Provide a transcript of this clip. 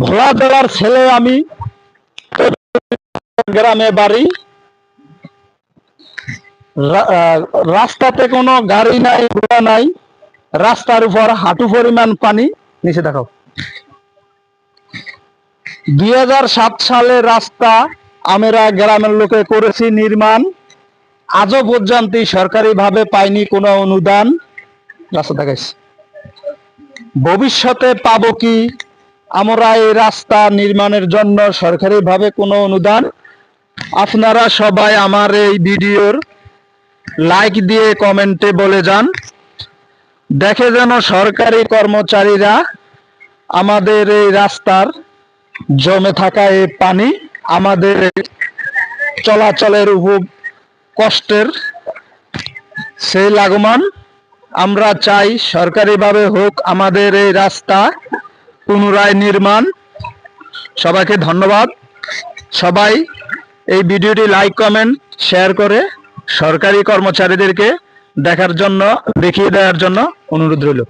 ভোলা জেলার ছেলে আমি। গ্রামে বাড়ি। রাস্তাতে কোনো গাড়ি নাই, ঘোড়া নাই। রাস্তার উপর হাঁটু পরিমাণ পানি। নিচে দেখাও। দুই সালে রাস্তা আমরা গ্রামের লোকে করেছি নির্মাণ। আজও পর্যন্ত সরকারিভাবে পাইনি কোনো অনুদান। রাস্তা দেখাইছি। ভবিষ্যতে পাব কি? আমরা এই রাস্তা নির্মাণের জন্য সরকারিভাবে কোনো অনুদান? আপনারা সবাই আমার এই ভিডিওর লাইক দিয়ে কমেন্টে বলে যান। দেখে যেন সরকারি কর্মচারীরা আমাদের এই রাস্তার জমে থাকা এই পানি আমাদের চলাচলের উপর কষ্টের সেই লাগমান আমরা চাই সরকারিভাবে হোক আমাদের এই রাস্তা পুনরায় নির্মাণ। সবাইকে ধন্যবাদ। সবাই এই ভিডিওটি লাইক, কমেন্ট, শেয়ার করে সরকারি কর্মচারীদেরকে দেখার জন্য, দেখিয়ে দেওয়ার জন্য অনুরোধ রইল।